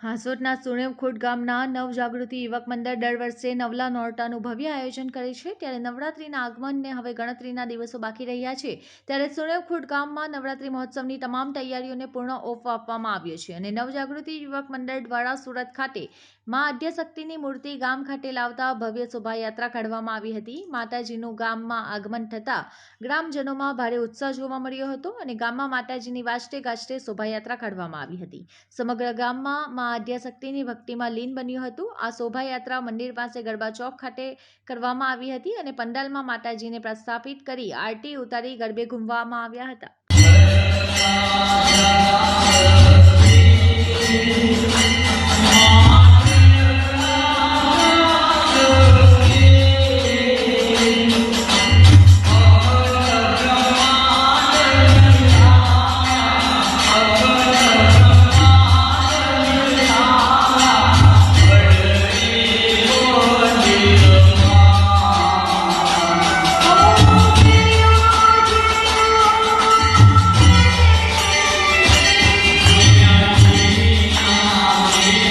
હાંસોટના સુણેવખુંટ ગામના નવજાગૃતિ યુવક મંડળ દર વર્ષે નવલા નોરતાનું ભવ્ય આયોજન કરે છે. ત્યારે નવરાત્રિના આગમનને હવે ગણતરીના દિવસો બાકી રહ્યા છે. ત્યારે સુણેવખુંટ ગામમાં નવરાત્રિ મહોત્સવની તમામ તૈયારીઓને પૂર્ણ ઓફ આપવામાં આવ્યો છે અને નવજાગૃતિ યુવક મંડળ દ્વારા સુરત ખાતે મા આદ્યશક્તિની મૂર્તિ ગામ ખાતે લાવતા ભવ્ય શોભાયાત્રા કાઢવામાં આવી હતી. માતાજીનું ગામમાં આગમન થતાં ગ્રામજનોમાં ભારે ઉત્સાહ જોવા મળ્યો હતો અને ગામમાં માતાજીની વાજતે ગાજતે શોભાયાત્રા કાઢવામાં આવી હતી. સમગ્ર ગામમાં મા આદ્યશક્તિની ભક્તિમાં લીન બન્યું હતું. આ શોભાયાત્રા મંદિર પાસે ગરબા ચોક ખાતે કરવામાં આવી હતી અને પંડાલમાં માતાજીને પ્રસ્થાપિત કરી આરટી ઉતારી ગરબે ઘૂમવામાં આવ્યા હતા.